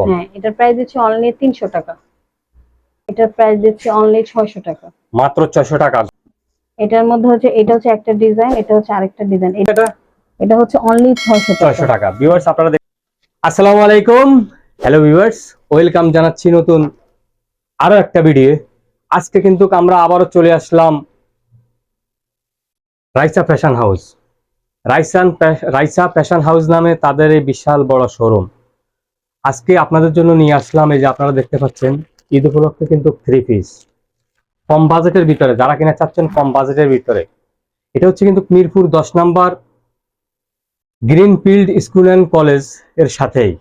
কম হ্যাঁ এটার প্রাইস দিচ্ছি অনলি তিনশো টাকা। এটার প্রাইস দিচ্ছি অনলি ছয়শো টাকা। মাত্র ছয়শো টাকা। এটার মধ্যে হচ্ছে এটা হচ্ছে একটা ডিজাইন এটা হচ্ছে আরেকটা ডিজাইন এটা এটা? হচ্ছে অনলি ছয়শো ছয়শো টাকা। টাকা ভিউয়ার্স আপনারা আসসালামু আলাইকুম। হ্যালো ভিউয়ার্স ওয়েলকাম জানাচ্ছি নতুন আরও একটা ভিডিও আজকে কিন্তু আমরা আবারও চলে আসলাম রাইসা ফ্যাশন হাউস রাইসান রাইসা ফ্যাশন হাউস নামে তাদের এই বিশাল বড় শোরুম আজকে আপনাদের জন্য নিয়ে আসলাম এই যে আপনারা দেখতে পাচ্ছেন ঈদ উপলক্ষে কিন্তু থ্রি পিস কম বাজেটের ভিতরে যারা কিনা চাচ্ছেন কম বাজেটের ভিতরে। এটা হচ্ছে কিন্তু মিরপুর দশ নাম্বার গ্রিনফিল্ড স্কুল অ্যান্ড কলেজের সাথেই।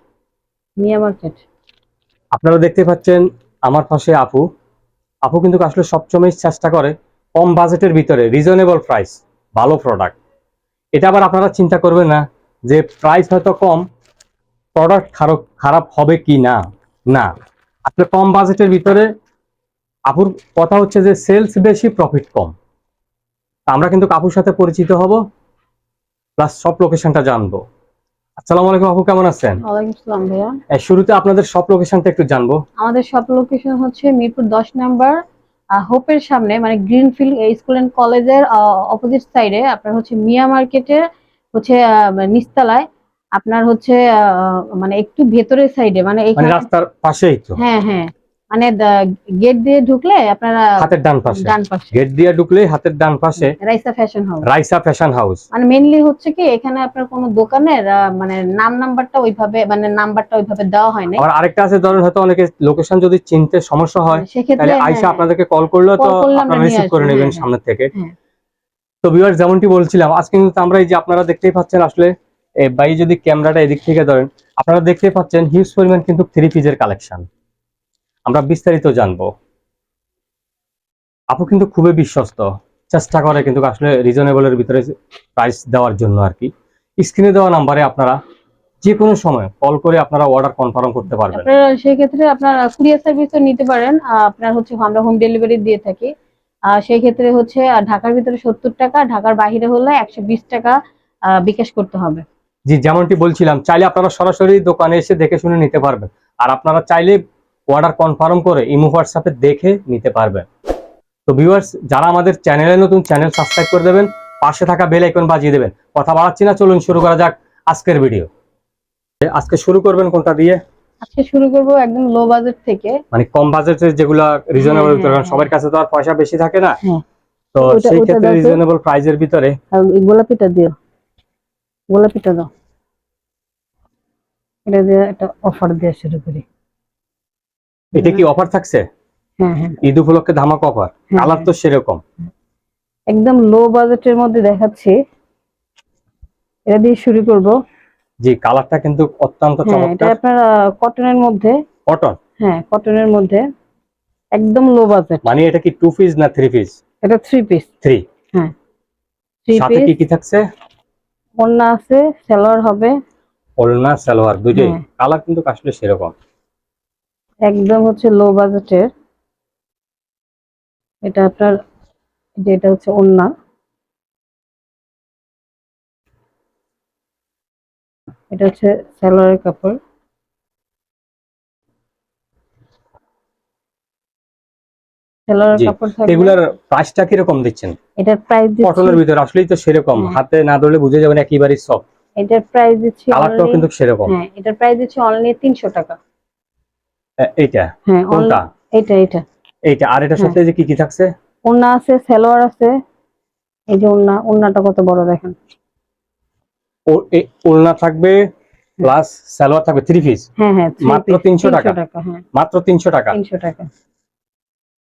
আপনারা দেখতে পাচ্ছেন আমার পাশে আপু। আপু কিন্তু আসলে সবসময় চেষ্টা করে কম বাজেটের ভিতরে রিজনেবল প্রাইস ভালো প্রোডাক্ট এটা আবার আপনারা চিন্তা করবেন না যে প্রাইস হয়তো কম প্রোডাক্ট খারাপ খারাপ হবে কি না? না। আসলে কম বাজেটের ভিতরে আপুর কথা হচ্ছে যে সেলস বেশি প্রফিট কম। আমরা কিন্তু কাপুর সাথে পরিচিত হব প্লাস সব লোকেশনটা জানব। আসসালামু আলাইকুম আপু কেমন আছেন? ওয়ালাইকুম আসসালাম ভাইয়া। এই শুরুতে আপনাদের সব লোকেশনটা একটু জানব। আমাদের সব লোকেশন হচ্ছে মিরপুর দশ নাম্বার হোপের সামনে মানে গ্রিনফিল্ড স্কুল অ্যান্ড কলেজের অপোজিট সাইডে আপনার হচ্ছে মিয়া মার্কেটের হচ্ছে আহ, নিচতলায়। আপনার হচ্ছে মানে একটু ভেতরের সাইডে মানে মানে রাস্তার পাশেই তো? হ্যাঁ হ্যাঁ। মানে গেট দিয়ে ঢুকলে আপনারা হাতের ডান পাশে। ডান পাশে। গেট দিয়ে ঢুকলেই হাতের ডান পাশে Raisa fashion house Raisa fashion house মানে মেইনলি হচ্ছে কি এখানে আপনার কোনো দোকানের মানে নাম নাম্বারটা ওইভাবে মানে নাম্বারটা ওইভাবে দেওয়া হয় না আবার আরেকটা আছে ধরেন হয়তো অনেকে লোকেশন যদি চিনতে সমস্যা হয় সেক্ষেত্রে তাহলে আইসা হ্যাঁ, আপনাদেরকে কল করলেও তো করলে আপনারা রিসিভ করে নেবেন হ্যাঁ, সামনে থেকে। হ্যাঁ। তো ভিউয়ার যেমনটি বলছিলাম আজকে কিন্তু আমরা এই যে আপনারা দেখতেই পাচ্ছেন আসলে বাই যদি ক্যামেরাটা এদিক থেকে ধরেন, আপনারা দেখতে পাচ্ছেন হিউজ পরিমাণ কিন্তু থ্রি পিজের কালেকশন আমরা বিস্তারিত জানব। আপু কিন্তু খুবই বিশ্বস্ত। চেষ্টা করে কিন্তু আসলে রিজনেবলের ভিতরে প্রাইস দেওয়ার জন্য আর কি। স্ক্রিনে দেওয়া নাম্বারে আপনারা যে কোনো সময় কল করে আপনারা অর্ডার কনফার্ম করতে পারবেন। সেই ক্ষেত্রে আপনার কুরিয়ার সার্ভিসও নিতে পারেন। আপনার হচ্ছে আমরা হোম ডেলিভারি দিয়ে থাকি। সেই ক্ষেত্রে হচ্ছে ঢাকার ভিতরে সত্তর টাকা, ঢাকার বাইরে হলে একশো বিশ টাকা বিকাশ করতে হবে। জি যেমনটি বলছিলাম চাইলে আপনারা সরাসরি দোকানে এসে দেখে শুনে নিতে পারবেন। আর আপনারা চাইলে অর্ডার কনফার্ম করে ইমো হোয়াটসঅ্যাপে দেখে নিতে পারবেন। তো ভিউয়ার্স যারা আমাদের চ্যানেলে নতুন চ্যানেল সাবস্ক্রাইব করে দেবেন পাশে থাকা বেল আইকন বাজিয়ে দেবেন। কথা বাড়াচ্ছি না চলুন শুরু করা যাক আজকের ভিডিও আজকে শুরু করবেন কোনটা দিয়ে? আজকে শুরু করব একদম লো বাজেট থেকে। মানে কম বাজেটের যেগুলো রিজনেবল কারণ সবার কাছে তো আর পয়সা বেশি থাকে না। হ্যাঁ। তো সেই ক্ষেত্রে রিজনেবল প্রাইজের ভিতরে এই গোলাপিটা দিও। গোলাপিটা দাও। এটা দিয়ে একটা অফার দিয়ে শুরু করি। এটা কি অফার থাকছে? হ্যাঁ হ্যাঁ। ঈদ উপলক্ষে ধামাক অফার হ্যাঁ, কালার তো সেরকম। একদম লো বাজেটের মধ্যে দেখাচ্ছি। এটা দিয়ে শুরু করব। জি কালারটা কিন্তু অত্যন্ত হ্যাঁ এটা চমৎকার আপনার কটনের মধ্যে। কটন হ্যাঁ কটনের মধ্যে। একদম লো বাজেট মানে এটা কি টু পিস না থ্রি পিস এটা থ্রি পিস থ্রি থ্রি সাথে কি কি থাকছে? ওড়না আছে সালোয়ার হবে। ওড়না সালোয়ার দুটোই হ্যাঁ। কালার কিন্তু আসলে সেরকম। একদম হচ্ছে লো বাজেটের এটা আপনার যেটা হচ্ছে ওড়না। এটা হচ্ছে সালোয়ারের কাপড়। কাপড় থাকবে। এগুলার প্রাইসটা কীরকম দিচ্ছেন? এটার প্রাইস কটনের দিচ্ছি ভিতরে আসলেই তো সেরকম। হ্যাঁ। হাতে না ধরলে বুঝে যাবেন একেবারেই সব এটার প্রাইস দিচ্ছি কালারটাও কিন্তু সেরকম। হ্যাঁ এটার প্রাইস দিচ্ছি অনলি তিনশো টাকা। এইটা? হ্যাঁ কোনটা? এটা এটা এইটা। আর এটার হ্যাঁ। সাথে যে কি কি থাকছে? আছে সালোয়ার আছে। এই যে কত বড় দেখেন। থাকবে প্লাস সালোয়ার থাকবে থ্রি পিস হ্যাঁ হ্যাঁ মাত্র 300 টাকা? মাত্র তিনশো টাকা। তিনশো টাকা।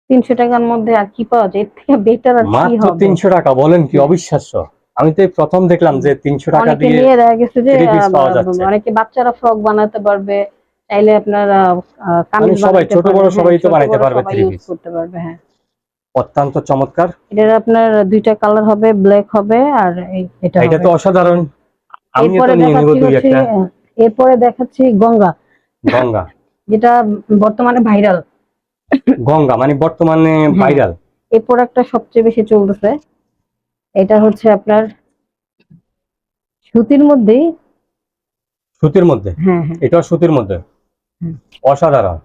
তিনশো টাকার মধ্যে আর কি পাওয়া যায়? এর থেকে বেটার আর কি হবে? তিনশো টাকা বলেন কি অবিশ্বাস্য। আমি তো প্রথম দেখলাম যে তিনশো টাকা দিয়ে নিয়ে দেখা গেছে যে। অনেকে বাচ্চারা ফ্রক বানাতে পারবে চাইলে আপনার কামিজ মানে সবাই, ছোট বড় হ্যাঁ, সবাই তো ছোট বানাইতে বড় পারবে use piece। করতে পারবে হ্যাঁ। অত্যন্ত চমৎকার। এটার আপনার দুইটা কালার হবে ব্ল্যাক হবে আর এটা এটা তো অসাধারণ। আমি তো নিয়ে নিব দুই একটা। এরপরে দেখাচ্ছি গঙ্গা। গঙ্গা। যেটা বর্তমানে ভাইরাল গঙ্গা মানে বর্তমানে। ভাইরাল। এই প্রোডাক্টটা সবচেয়ে বেশি চলতেছে এটা হচ্ছে আপনার সুতির মধ্যেই সুতির মধ্যে? হ্যাঁ হ্যাঁ। এটা সুতির মধ্যে? অসাধারণ।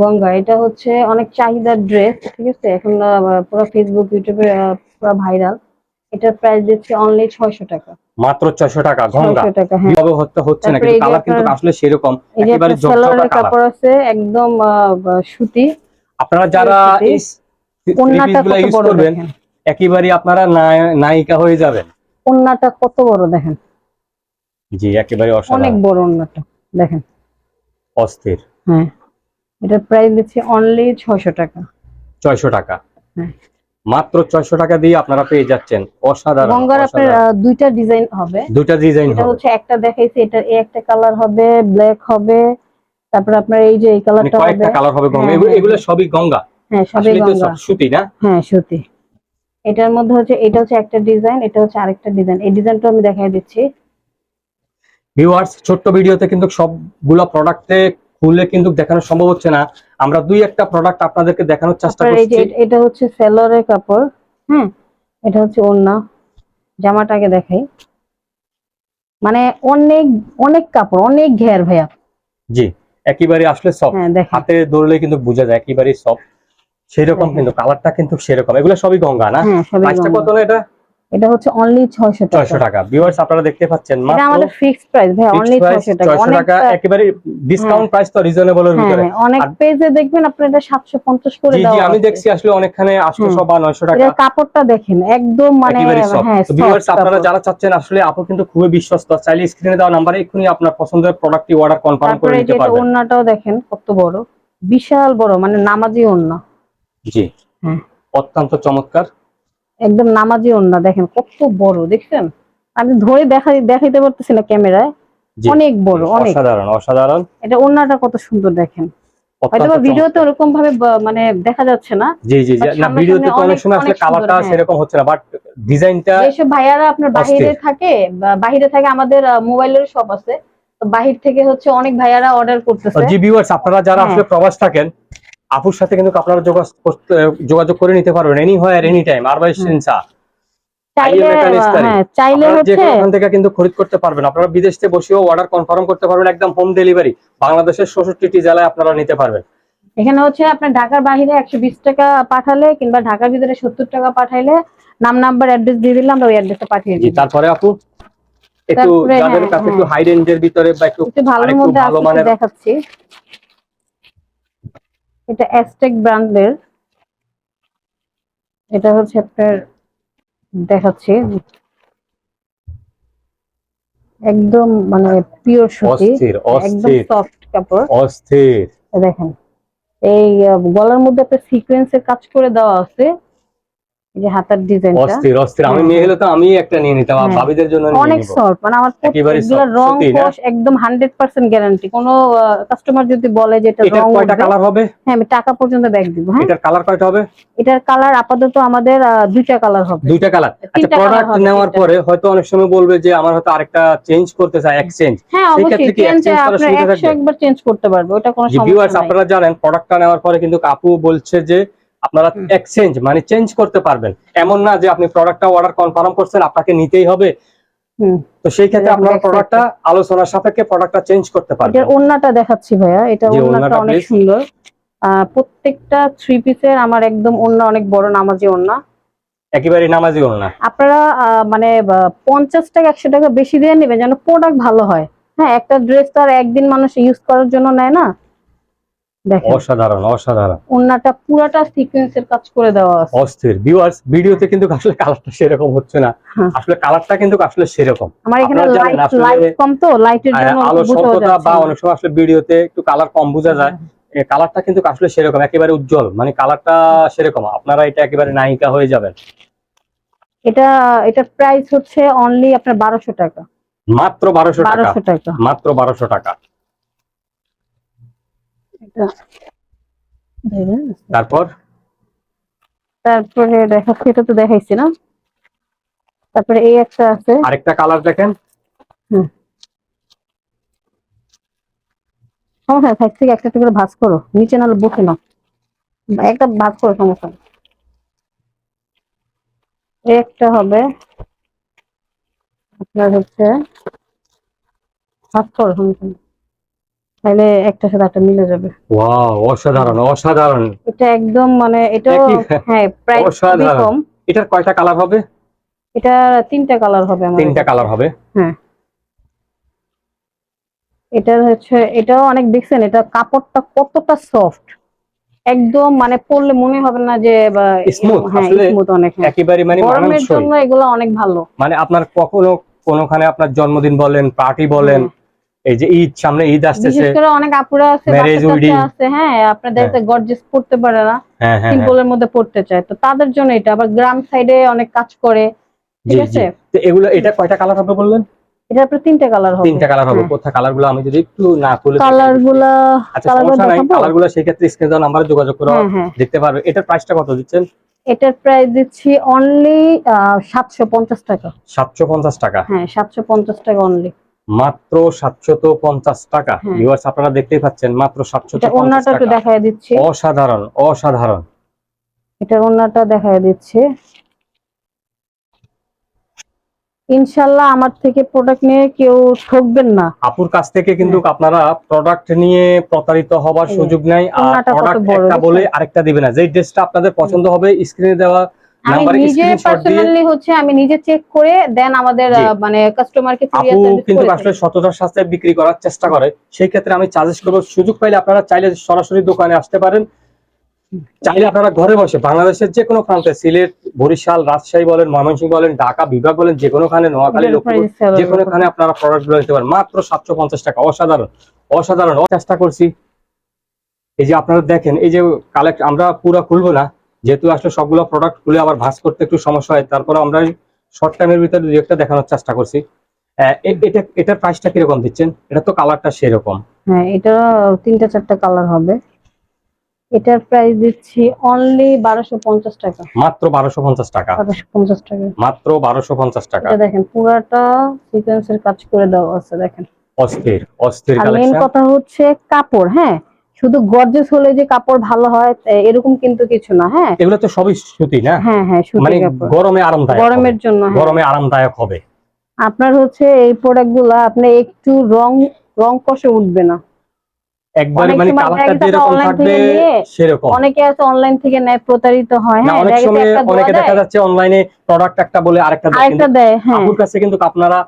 গঙ্গা এটা হচ্ছে অনেক চাহিদার ড্রেস ঠিক আছে? এখন পুরো ফেসবুক ইউটিউবে পুরো ভাইরাল এটার প্রাইস দিচ্ছে অনলি ছয়শো টাকা। মাত্র ছয়শো টাকা গঙ্গা ছয়শো টাকা হ্যাঁ। হচ্ছে হচ্ছে না কিন্তু কালার কিন্তু আসলে সেরকম। একেবারে কাপড় আছে একদম সুতি। আপনারা যারা এই ওন্নাটা কত বড় দেখেন? একেবারে আপনারা নায়িকা হয়ে যাবেন। ওন্নাটা কত বড় দেখেন? জি একেবারে অনেক বড় ওন্নাটা দেখেন। অস্থির। হ্যাঁ। এটার প্রাইস দিচ্ছে অনলি ছয়শো টাকা। ছয়শো টাকা। হ্যাঁ। মাত্র ছয়শো টাকা দিয়ে আপনারা পেয়ে যাচ্ছেন। অসাধারণ গঙ্গার আপনার। দুইটা ডিজাইন হবে। দুইটা ডিজাইন এটা হচ্ছে একটা দেখাইছি এটা একটা কালার হবে ব্ল্যাক হবে তারপরে আপনার এই যে এই মানে কালারটা হবে। কয়েকটা কালার হবে গঙ্গা। হ্যাঁ, এগুলো হ্যাঁ। সবই গঙ্গা। হ্যাঁ সবই গঙ্গা। সুতি না? হ্যাঁ সুতি। এটার মধ্যে হচ্ছে এটা হচ্ছে একটা ডিজাইন এটা হচ্ছে আরেকটা ডিজাইন এই ডিজাইনটা আমি দেখাই দিচ্ছি। ভিউয়ার্স ছোট্ট ভিডিওতে কিন্তু সবগুলা প্রোডাক্টে খুলে কিন্তু দেখানো সম্ভব হচ্ছে না। আমরা দুই একটা প্রোডাক্ট আপনাদেরকে দেখানোর চেষ্টা করছি। এটা হচ্ছে সেলরের কাপড় হ্যাঁ এটা হচ্ছে ওড়না জামাটাকে দেখাই। মানে অনেক অনেক কাপড় অনেক ঘের ভাইয়া। জি একেবারে আসলে সব হ্যাঁ হাতে ধরলে কিন্তু বোঝা যায় একেবারে সব সেরকম কিন্তু কালারটা কিন্তু সেরকম। এগুলো সবই গঙ্গা না? হ্যাঁ সবই প্রাইসটা কত এটা? এটা হচ্ছে অনলি ছয়শো টাকা। ছয়শো টাকা। ভিউয়ার্স আপনারা দেখতে পাচ্ছেন মাত্র এটা আমাদের ফিক্সড প্রাইস ভাই অনলি ছয়শো টাকা। ছয়শো অনেক টাকা একেবারে ডিসকাউন্ট প্রাইস তো রিজনেবল এর হ্যাঁ ভিতরে। হ্যাঁ, অনেক পেজে দেখবেন আপনার এটা সাতশো পঞ্চাশ করে জি জি আমি দেখছি আসলে অনেকখানে আটশোশো হুম। বা নয়শো টাকা। এটার কাপড়টা দেখেন একদম মানে হ্যাঁ viewers, আপনারা যারা চাচ্ছেন আসলে আপু কিন্তু খুবই বিশ্বস্ত। চাইলে স্ক্রিনে দেওয়া নাম্বারে এক্ষুনি আপনার পছন্দের প্রোডাক্টটি অর্ডার কনফার্ম করে এই যে এটা পারবেন। ওড়নাটাও দেখেন কত বড়। বিশাল বড় মানে নামাজি ওড়না। জি। হ্যাঁ। অত্যন্ত চমৎকার। একদম নামাজি ওড়না দেখেন কত বড় দেখছেন? আমি ধরে দেখাই দেখাইতে পারতেছি না ক্যামেরায়। অনেক বড় অনেক। অসাধারণ অসাধারণ। এটা ওড়নাটা কত সুন্দর দেখেন। হয়তো ভিডিওতে। ওরকম ভাবে মানে দেখা যাচ্ছে না জি জি না ভিডিওতে তো অনেক সময় আসলে কালারটা। সেরকম হচ্ছে না বাট ডিজাইনটা যেসব ভাইয়ারা আপনার বাহিরে থাকে বা বাহিরে থাকে আমাদের মোবাইলের শপ আছে। তো বাহির থেকে হচ্ছে অনেক ভাইয়ারা অর্ডার করতেছে। জি ভিউয়ার্স আপনারা যারা হ্যাঁ। আসলে প্রবাস থাকেন আপুর সাথে কিন্তু আপনারা যোগাযোগ করে নিতে পারবেন এনি হয় এনি টাইম আর চাইলে। হ্যাঁ হচ্ছে ওখান থেকে কিন্তু খরিদ করতে পারবেন। আপনারা বিদেশ থেকে বসেও অর্ডার কনফার্ম করতে পারবেন একদম হোম ডেলিভারি বাংলাদেশের জেলায় আপনারা নিতে পারবেন। এখানে হচ্ছে আপনার ঢাকার বাইরে একশো বিশ টাকা পাঠালে কিংবা ঢাকার ভিতরে সত্তর টাকা পাঠাইলে নাম নাম্বার অ্যাড্রেস দিয়ে দিলে আমরা ওই অ্যাড্রেসে পাঠিয়ে দিই। তারপরে আপু? একটু যাদের হ্যাঁ, কাছে হ্যাঁ। একটু হাই রেঞ্জের ভিতরে বা একটু মধ্যে ভালো দেখাচ্ছি। এটা অ্যাস্টেক ব্র্যান্ডের এটা হচ্ছে আপনার দেখাচ্ছি। একদম মানে পিওর সুতি একদম সফট কাপড়। অস্থির। দেখেন এই গলার মধ্যে একটা সিকোয়েন্সের কাজ করে দেওয়া আছে। যে হাতার ডিজাইনটা অস্থির অস্থির। আমি হ্যাঁ, মেয়ে হলে তো আমি একটা নিয়ে নিতাম হ্যাঁ। ভাবিদের জন্য অনেক সফট মানে আমার একেবারে রং সুতি একদম হান্ড্রেড পার্সেন্ট গ্যারান্টি কোনো কাস্টমার যদি বলে যে এটা রং কয়টা কালার হবে? হ্যাঁ আমি টাকা পর্যন্ত ব্যাগ দিব হ্যাঁ। এটার কালার কয়টা হবে? এটার কালার আপাতত আমাদের দুইটা কালার হবে। দুইটা কালার আচ্ছা প্রোডাক্ট নেওয়ার পরে হয়তো অনেক সময় বলবে যে আমার হয়তো আরেকটা চেঞ্জ করতে চাই এক্সচেঞ্জ হ্যাঁ অবশ্যই চেঞ্জ? একবার করতে পারবে ওটা কোনো ভিউয়ার্স আপনারা জানেন প্রোডাক্টটা নেওয়ার পরে কিন্তু আপু বলছে যে আপনারা এক্সচেঞ্জ মানে চেঞ্জ করতে পারবেন। এমন না যে আপনি প্রোডাক্টটা অর্ডার কনফার্ম করছেন আপনাকে নিতেই হবে। তো সেই ক্ষেত্রে এটা আপনারা প্রোডাক্টটা আলোচনার সাপেক্ষে প্রোডাক্টটা চেঞ্জ করতে পারবেন। এটার ওন্নাটা দেখাচ্ছি ভাইয়া এটা ওন্নাটা অনেক সুন্দর। প্রত্যেকটা থ্রি পিসের আমার একদম ওন্না অনেক বড় নামাজি ওন্না একেবারে নামাজি হল না আপনারা মানে আহ, পঞ্চাশ টাকা একশো টাকা বেশি দিয়ে নেবেন যেন প্রোডাক্ট ভালো হয়। হ্যাঁ একটা ড্রেস তো আর একদিন মানুষ ইউজ করার জন্য নেয় না। অসাধারণ অসাধারণ। ওন্নাটা পুরাটা সিকোয়েন্সের কাজ করে দেওয়া আছে। অস্থির। ভিউয়ার্স ভিডিওতে কিন্তু আসলে কালারটা সেরকম হচ্ছে না। হ্যাঁ। আসলে কালারটা কিন্তু আসলে সেরকম। আমার এখানে লাইট কম তো লাইটের জন্য আলো স্বল্পতা বা অনেক সময় আসলে ভিডিওতে একটু কালার কম বোঝা যায়। কালারটা কিন্তু আসলে সেরকম একেবারে উজ্জ্বল। মানে কালারটা সেরকম। আপনারা এটা একেবারে নায়িকা হয়ে যাবেন। এটা এটা প্রাইস হচ্ছে অনলি আপনার বারোশো টাকা। মাত্র বারোশো টাকা। মাত্র বারোশো টাকা। এটা তারপর? তারপরে দেখাচ্ছি এটা তো দেখাইছি না। তারপরে এই একটা আছে। আরেকটা কালার দেখেন। সমস্যা নেই, সাইড থেকে একটা একটা করে ভাঁজ করো। নিচে নাহলে বসে না। একটা ভাঁজ করো সমস্যা একটা হবে আপনার হচ্ছে ভাঁজ করো সমস্যা। তাহলে সাথে একটা মিলে যাবে। ওয়াও অসাধারণ অসাধারণ। এটা একদম মানে একই- হ্যাঁ প্রাইস খুবই অসাধারণ। কম এটার কয়টা কালার হবে? এটা তিনটা কালার হবে আমার তিনটা কালার হবে। এটার হচ্ছে এটাও অনেক দেখছেন এটা কাপড়টা কতটা সফট একদম মানে পরলে মনে হবে না যে Smooth, হ্যাঁ আসলে স্মুথ অনেক হ্যাঁ। একেবারে মানে গরমের জন্য এগুলো অনেক ভালো। মানে আপনার কখনো কোনোখানে আপনার জন্মদিন বলেন পার্টি বলেন এই যে ঈদ সামনে ঈদ বিশেষ আসতেছে করে অনেক আপুরা আছে বাচ্চা আছে হ্যাঁ আপনাদের একটা গর্জেস পড়তে পারে না। হ্যাঁ হ্যাঁ হ্যাঁ। সিম্পলের মধ্যে পড়তে চায়। তো তাদের জন্য এটা আবার গ্রাম সাইডে অনেক কাজ করে ঠিক আছে? তো এগুলো এটা কয়টা কালার হবে বললেন? এটা আপনার তিনটা কালার হবে। তিনটা কালার হবে। কোথা আমি যদি একটু না খুলে আচ্ছা কালার সমস্যা নাই। দেখাবো? গুলো সেই ক্ষেত্রে স্ক্রিন দেওয়া নাম্বারে যোগাযোগ করে। হ্যাঁ হ্যাঁ। দেখতে পারবে। এটার প্রাইসটা কত দিচ্ছেন? এটার প্রাইস দিচ্ছি অনলি সাতশো পঞ্চাশ টাকা। সাতশো পঞ্চাশ টাকা। হ্যাঁ সাতশো পঞ্চাশ টাকা অনলি মাত্র সাতশত পঞ্চাশ টাকা। হ্যাঁ। ভিউয়ার্স আপনারা দেখতেই পাচ্ছেন মাত্র সাতশত একটু দেখায় দিচ্ছি। অসাধারণ অসাধারণ। এটার ওন্নাটা দেখায় দিচ্ছি। ইনশাল্লাহ আমার থেকে প্রোডাক্ট নিয়ে কেউ ঠকবেন না। আপুর কাছ থেকে কিন্তু আপনারা প্রোডাক্ট নিয়ে প্রতারিত হবার হ্যাঁ। সুযোগ নাই। আর প্রোডাক্ট একটা বলে আরেকটা দিবে না। যেই ড্রেসটা আপনাদের পছন্দ হবে স্ক্রিনে দেওয়া আমি নিজে পার্সোনালি হচ্ছে আমি নিজে চেক করে দেন আমাদের মানে কাস্টমারকে কুরিয়ার সার্ভিস কিন্তু আসলে সততার সাথে বিক্রি করার চেষ্টা করে। সেই ক্ষেত্রে আমি সাজেস্ট করব সুযোগ পাইলে আপনারা চাইলে সরাসরি দোকানে আসতে পারেন। চাইলে আপনারা ঘরে বসে বাংলাদেশের যে কোনো প্রান্তে সিলেট বরিশাল রাজশাহী বলেন ময়মনসিংহ বলেন ঢাকা বিভাগ বলেন যে কোনোখানে নোয়াখালী লক্ষ্মীপুর যে কোনোখানে আপনারা প্রোডাক্টগুলো নিতে পারেন। মাত্র সাতশো পঞ্চাশ টাকা। অসাধারণ। অসাধারণ। চেষ্টা করছি। এই যে আপনারা দেখেন এই যে কালেক্ট আমরা পুরো খুলবো না। যেহেতু আসলে সবগুলো প্রোডাক্ট খুলে আবার ভাঁজ করতে একটু সমস্যা হয় তারপরে আমরা শর্ট টাইমের ভিতরে দুই একটা দেখানোর চেষ্টা করছি। এটা এটার প্রাইসটা কীরকম দিচ্ছেন? এটা তো কালারটা সেরকম। হ্যাঁ এটা তিনটা চারটা কালার হবে। এটার প্রাইস দিচ্ছি অনলি বারোশো পঞ্চাশ টাকা। মাত্র বারোশো পঞ্চাশ টাকা। বারোশো পঞ্চাশ টাকা। মাত্র বারোশো পঞ্চাশ টাকা। এটা দেখেন পুরাটা সিকোয়েন্সের কাজ করে দেওয়া আছে দেখেন। অস্থির অস্থির আর মেন কথা হচ্ছে কাপড় হ্যাঁ? শুধু গর্জেস হলে যে কাপড় ভালো হয় এরকম কিন্তু কিছু না হ্যাঁ? এগুলো তো সবই সুতি না? হ্যাঁ হ্যাঁ মানে সুতি কাপড়। গরমে আরামদায়ক গরমের জন্য হ্যাঁ। গরমে আরামদায়ক হবে। আপনার হচ্ছে এই প্রোডাক্টগুলা আপনি একটু রং রং কষে উঠবে না। একবারে মানে কালারটা যেরকম থাকবে সেরকম। অনেকে আছে অনলাইন থেকে নেয় প্রতারিত হয় হ্যাঁ অনেক সময় একটা অনেকে দেখা যাচ্ছে অনলাইনে প্রোডাক্ট একটা বলে আরেকটা দেয় কিন্তু হ্যাঁ। আপুর কাছে কিন্তু আপনারা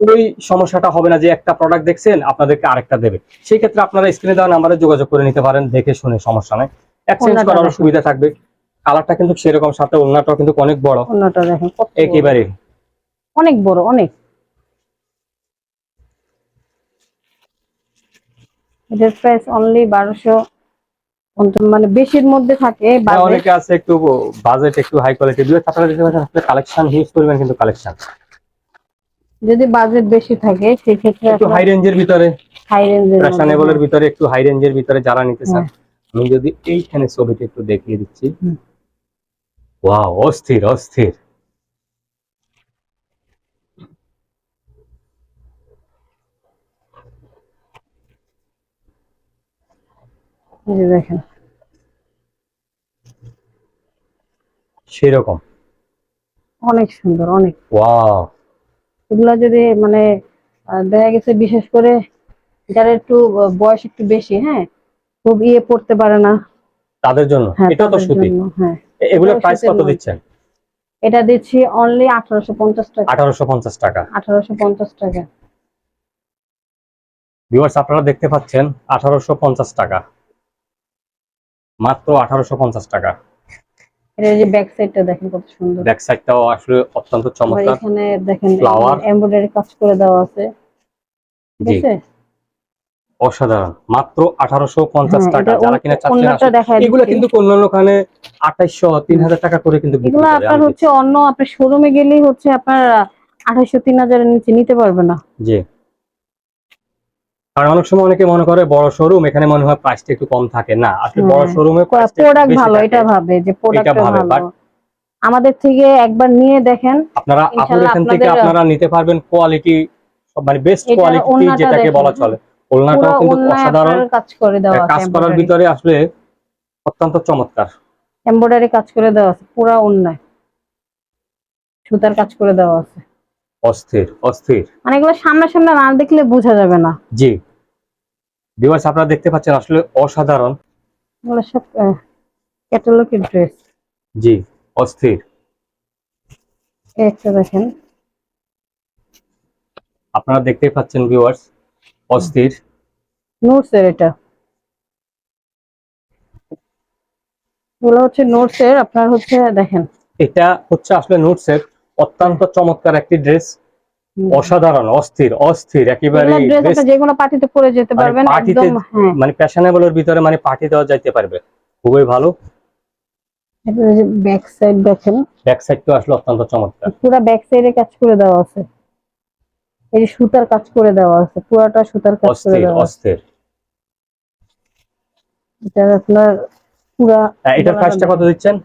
ওই সমস্যাটা হবে না যে একটা প্রোডাক্ট দেখছেন আপনাদেরকে আরেকটা দেবে। সেই ক্ষেত্রে আপনারা স্ক্রিনে দেওয়া নাম্বারে যোগাযোগ করে নিতে পারেন দেখে শুনে সমস্যা নাই। এক্সচেঞ্জ করার সুবিধা থাকবে। কালারটা কিন্তু সেরকম সাথে ওড়নাটাও কিন্তু অনেক বড়। অন্যটা দেখেন একেবারে। অনেক বড় অনেক। এটার প্রাইস অনলি বারোশো মানে বেশির মধ্যে থাকে হ্যাঁ, অনেকে আছে একটু বাজেট একটু হাই কোয়ালিটি দুই আপনারা পাচ্ছেন আসলে কালেকশন হিউজ পরিমাণ কিন্তু কালেকশন যদি বাজেট বেশি থাকে সেক্ষেত্রে একটু হাই রেঞ্জের ভিতরে হাই রেঞ্জের ফ্যাশনেবলের ভিতরে একটু হাই রেঞ্জের ভিতরে যারা নিতে চান হ্যাঁ। আমি যদি এইখানে ছবিটা একটু দেখিয়ে দিচ্ছি। ওয়াও অস্থির অস্থির। দেখেন। সেরকম। অনেক সুন্দর অনেক। ওয়াও এগুলা যদি মানে দেখা গেছে বিশেষ করে যারা একটু বয়স একটু বেশি হ্যাঁ খুব ইয়ে পড়তে পারে না। তাদের জন্য? হ্যাঁ এটাও তো সুতি। হ্যাঁ। এ- এগুলোর এটাও প্রাইস কত দিচ্ছেন? এটা দিচ্ছি অনলি আঠারোশো পঞ্চাশ টাকা। আঠারোশো পঞ্চাশ টাকা। আঠারোশো পঞ্চাশ টাকা। ভিউয়ার্স আপনারা দেখতে পাচ্ছেন আঠারোশো পঞ্চাশ টাকা। মাত্র আঠারোশো পঞ্চাশ টাকা। এটা যে ব্যাক সাইডটা দেখেন কত সুন্দর। ব্যাক সাইডটাও আসলে অত্যন্ত চমৎকার। এখানে দেখেন Flower। এমব্রয়ডারি কাজ করে দেওয়া আছে। ঠিক আছে? অসাধারণ। মাত্র আঠারোশো পঞ্চাশ হ্যাঁ, টাকা। যারা কিনা চাচ্ছেন এগুলো কিন্তু অন্যান্য ওখানে আঠাইশশো তিন হাজার টাকা করে কিন্তু এগুলো আপনার হচ্ছে অন্য আপনার শোরুমে গেলেই হচ্ছে আপনার আঠাশশো তিন হাজারের নিচে নিতে পারবে না। জি। আর অনেক সময় অনেকে মনে করে বড় শোরুম এখানে মনে হয় প্রাইসটা একটু কম থাকে। না আসলে বড়। শোরুমে প্রোডাক্ট ভালো এটা ভাবে যে প্রোডাক্ট ভালো। আমাদের থেকে একবার নিয়ে দেখেন। আপনারা ইনশাল্লাহ এখান থেকে আপনারা নিতে পারবেন কোয়ালিটি মানে বেস্ট কোয়ালিটি যেটাকে বলা চলে। ওলনাটাও কিন্তু অসাধারণ। কাজ করে দেওয়া আছে কাজ করার ভিতরে আসলে অত্যন্ত চমৎকার। এমব্রয়ডারি কাজ করে দেওয়া আছে পুরো অন্যায় সুতার কাজ করে দেওয়া আছে। অস্থির অস্থির। মানে এগুলো সামনে সামনে না দেখলে বোঝা যাবে না। জি। ভিউয়ার্স আপনারা দেখতে পাচ্ছেন আসলে অসাধারণ। এগুলো সব ক্যাটালগের ড্রেস জি অস্থির। একটা দেখেন। আপনারা দেখতেই পাচ্ছেন ভিউয়ার্স অস্থির। নোটস এর এটা। এগুলো হচ্ছে নোটস এর আপনার হচ্ছে দেখেন। এটা হচ্ছে আসলে নোটসের অত্যন্ত চমৎকার একটি ড্রেস। অসাধারণ অস্থির অস্থির একেবারে যে কোনো পার্টিতে পরে যেতে মানে পারবেন party-তে একদম হ্যাঁ মানে ভিতরে মানে পার্টি দেওয়া যাইতে পারবে। খুবই ভালো। ব্যাক সাইড দেখেন। ব্যাক সাইড তো আসলে অত্যন্ত চমৎকার। পুরো ব্যাক সাইডে কাজ করে দেওয়া আছে। এই সুতার কাজ করে দেওয়া আছে পুরাটা সুতার কাজ করে অস্থির দেওয়া আছে। এটা আপনার পুরা হ্যাঁ, এটার প্রাইসটা কত দিচ্ছেন?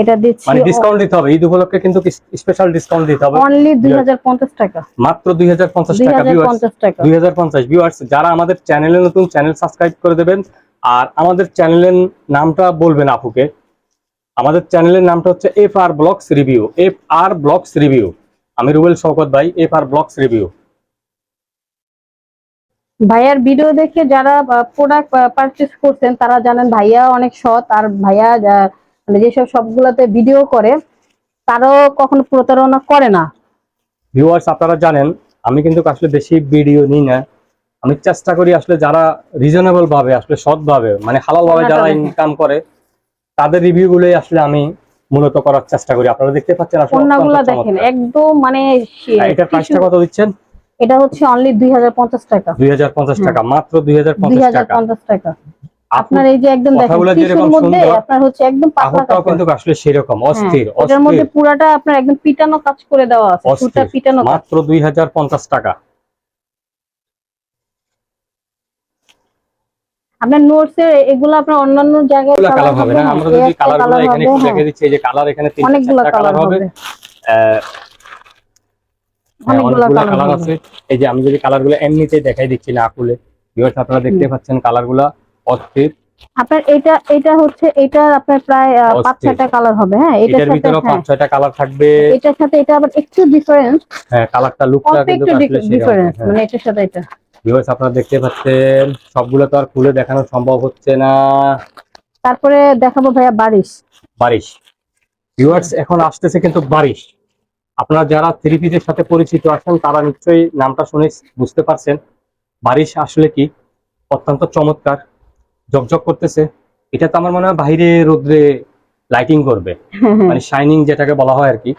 এটা দিচ্ছি মানে ডিসকাউন্ট দিতে হবে। ঈদ উপলক্ষে কিন্তু স্পেশাল ডিসকাউন্ট দিতে হবে? অনলি দুই হাজার পঞ্চাশ টাকা। মাত্র দুই হাজার পঞ্চাশ দুই টাকা হাজার viewers। পঞ্চাশ টাকা। দুই হাজার পঞ্চাশ। ভিউয়ার্স যারা আমাদের চ্যানেলে নতুন চ্যানেল সাবস্ক্রাইব করে দেবেন। আর আমাদের চ্যানেলের নামটা বলবেন আপুকে। আমাদের চ্যানেলের নামটা হচ্ছে F R blogs review F R blogs review আমি রুবেল শওকত ভাই এফ আর ব্লগস রিভিউ ভাইয়ার ভিডিও দেখে যারা প্রোডাক্ট পারচেস করছেন তারা জানেন ভাইয়া অনেক সৎ। আর ভাইয়া মানে যেসব সবগুলোতে ভিডিও করে তারও কখনো প্রতারণা করে না। ভিউয়ার্স আপনারা জানেন আমি কিন্তু আসলে বেশি ভিডিও নিই না। আমি চেষ্টা করি আসলে যারা রিজনেবল ভাবে আসলে সৎ ভাবে মানে হালাল ভাবে যারা ইনকাম করে তাদের রিভিউ গুলোই আসলে আমি মূলত করার চেষ্টা করি। আপনারা দেখতে পাচ্ছেন আসলে অত্যন্ত দেখেন একদম মানে এটা হ্যাঁ, প্রাইসটা কত দিচ্ছেন? এটা হচ্ছে অনলি দুই হাজার পঞ্চাশ টাকা। দুই হাজার পঞ্চাশ টাকা মাত্র দুই হাজার দুই পঞ্চাশ হাজার টাকা। পঞ্চাশ টাকা। আপনার এই যে একদম দেখেন মধ্যে আপনার হচ্ছে একদম পাতলা কাপড়। কিন্তু আসলে সেরকম অস্থির হ্যাঁ, মধ্যে পুরাটা আপনার একদম পিটানো কাজ করে দেওয়া আছে সুতা পিটানো মাত্র দুই হাজার পঞ্চাশ টাকা। আপনার নোটস এর এগুলো আপনার অন্যান্য জায়গায় কালার হবে না হ্যাঁ, আমরা যদি কালার এখানে একটু হ্যাঁ, দেখে দিচ্ছি এই যে কালার এখানে চারটা কালার কালার হবে। হ্যাঁ, অনেকগুলো অনেকগুলো কালার আছে। এই যে আমি যদি কালারগুলো এমনিতেই দেখাই দিচ্ছি না ভিউয়ার্স আপনারা দেখতে পাচ্ছেন কালার অস্থির। আপনার এটা এটা হচ্ছে এটা আপনার প্রায় পাঁচ ছয়টা কালার হবে হ্যাঁ? এটার সাথে ভিতরেও হ্যাঁ, পাঁচ ছয়টা কালার থাকবে। এটার সাথে এটা আবার একটু ডিফারেন্স হ্যাঁ কালারটা লুকটা কিন্তু একটু আসলে ডিফারেন্স হ্যাঁ। মানে এটার সাথে এটা। ভিউয়ার্স আপনারা দেখতে পাচ্ছেন সবগুলো তো আর খুলে দেখানো সম্ভব হচ্ছে না। তারপরে দেখাবো ভাইয়া বারিশ। বারিশ। ভিউয়ার্স এখন আসতেছে কিন্তু বারিশ। আপনারা যারা থ্রি পিসের সাথে পরিচিত আছেন তারা নিশ্চয়ই নামটা শুনে বুঝতে পারছেন। বারিশ আসলে কি? অত্যন্ত চমৎকার। ঝকঝক করতেছে এটা তো আমার মনে হয় বাইরে রোদ্রে লাইটিং করবে। মানে শাইনিং যেটাকে বলা হয় আর কি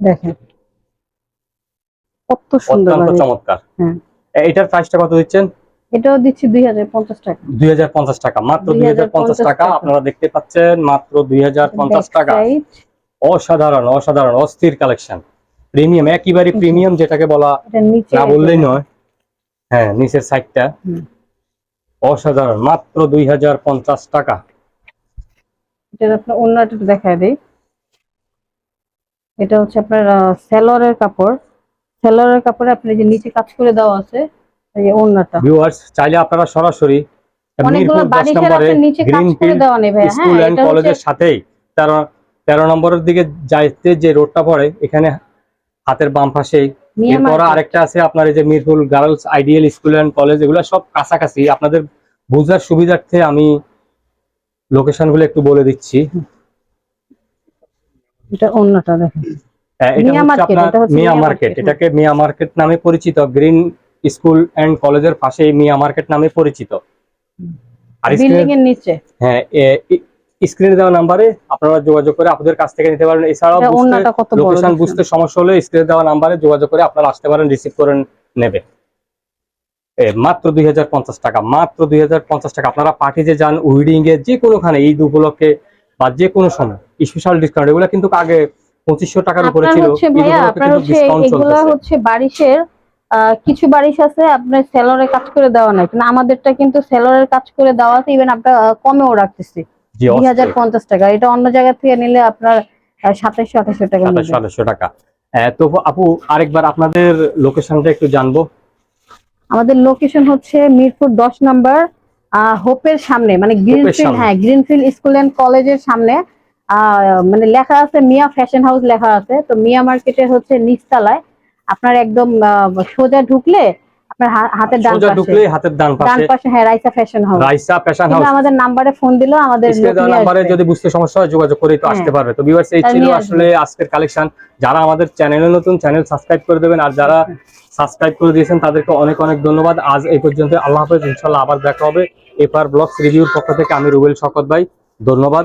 দেখেন। কত সুন্দর চমৎকার। হ্যাঁ। এটার প্রাইসটা কত দিচ্ছেন? এটাও দিচ্ছি টাকা। টাকা। মাত্র 2050। আপনারা দেখতে পাচ্ছেন মাত্র দুই হাজার পঞ্চাশ Back টাকা। অসাধারণ অসাধারণ অস্থির কালেকশন প্রিমিয়াম একেবারে। প্রিমিয়াম যেটাকে বলা না বললেই নয়। হ্যাঁ নিচের সাইডটা। অসাধারণ মাত্র দুই হাজার পঞ্চাশ টাকা। এটা আপনার অন্যটা দেখায় দিই। এটা হচ্ছে আপনার সেলরের কাপড়। সেলরের কাপড়ে আপনার যে নিচে কাজ করে দেওয়া আছে এই ভিউয়ার্স চাইলে আপনারা সরাসরি অনেকগুলো নিচে কাজ করে দেওয়া নেই হ্যাঁ স্কুল হচ্ছে কলেজের সাথেই তেরো তেরো নম্বরের দিকে যাইতে যে রোডটা পড়ে এখানে হাতের বাম মিয়া এরপর আরেকটা আছে আপনার এই যে Mirpur girls ideal school and college এগুলো সব কাছাকাছি। আপনাদের বোঝার সুবিধার্থে আমি লোকেশনগুলো একটু বলে দিচ্ছি। এটা অন্যটা দেখেন। হ্যাঁ, এটা হচ্ছে আপনার মিয়া মার্কেট। এটাকে মিয়া মার্কেট নামে পরিচিত। গ্রিন স্কুল অ্যান্ড কলেজের পাশেই মিয়া মার্কেট নামে পরিচিত। আর বিল্ডিং এর নিচে। হ্যাঁ স্ক্রিনে দেওয়া নাম্বারে আপনারা যোগাযোগ করে আপনাদের কাছ থেকে নিতে পারেন। এছাড়াও লোকেশন বুঝতে সমস্যা হলে স্ক্রিনে দেওয়া নাম্বারে যোগাযোগ করে আপনারা আসতে পারেন রিসিভ করে নেবে। মাত্র দুই হাজার পঞ্চাশ টাকা মাত্র দুই হাজার পঞ্চাশ টাকা। আপনারা পার্টিতে যান উইডিং এ যে কোনোখানে ঈদ উপলক্ষে বা যে কোনো সময় স্পেশাল ডিসকাউন্ট এগুলো কিন্তু আগে পঁচিশশো টাকার উপরে ছিল। হচ্ছে এগুলা বারিশের কিছু বারিশ আছে আপনার সেলরে কাজ করে দেওয়া নাই। কিন্তু আমাদেরটা কিন্তু সেলরের কাজ করে দেওয়া আছে ইভেন আপনার কমেও রাখতেছি। দুই হাজার পঞ্চাশ টাকা। এটা অন্য জায়গা থেকে নিলে আপনার সাতাশশো আঠাশশো টাকা সাতাশশো টাকা। তো আপু আরেকবার আপনাদের লোকেশনটা একটু জানব। আমাদের লোকেশন হচ্ছে মিরপুর দশ নম্বর হোপের সামনে মানে গ্রিনফিল্ড হ্যাঁ গ্রিনফিল্ড স্কুল অ্যান্ড কলেজের সামনে। আহ, মানে লেখা আছে মিয়া ফ্যাশন হাউস লেখা আছে। তো মিয়া মার্কেটের হচ্ছে নিচতলায়। আপনার একদম সোজা ঢুকলে আপনার হাতের ডান পাশে। ঢুকলেই হাতের ডান ডান পাশে। পাশে হ্যাঁ Raisa fashion house Raisa fashion house আমাদের নাম্বারে ফোন দিলেও আমাদের স্ক্রিনে লোক দেওয়া নিয়ে নাম্বারে আসবে। যদি বুঝতে সমস্যা হয় যোগাযোগ করেই তো আসতে হ্যাঁ। পারবে। তো ভিউয়ার্স এই ছিল আসলে আজকের কালেকশন যারা আমাদের চ্যানেলে নতুন চ্যানেল সাবস্ক্রাইব করে দেবেন। আর যারা সাবস্ক্রাইব করে দিয়েছেন তাদেরকে অনেক অনেক ধন্যবাদ। আজ এই পর্যন্ত আল্লাহ হাফেজ। আবার দেখা হবে। এপার ব্লগস রিভিউর পক্ষ থেকে আমি রুবেল শকত ভাই। ধন্যবাদ।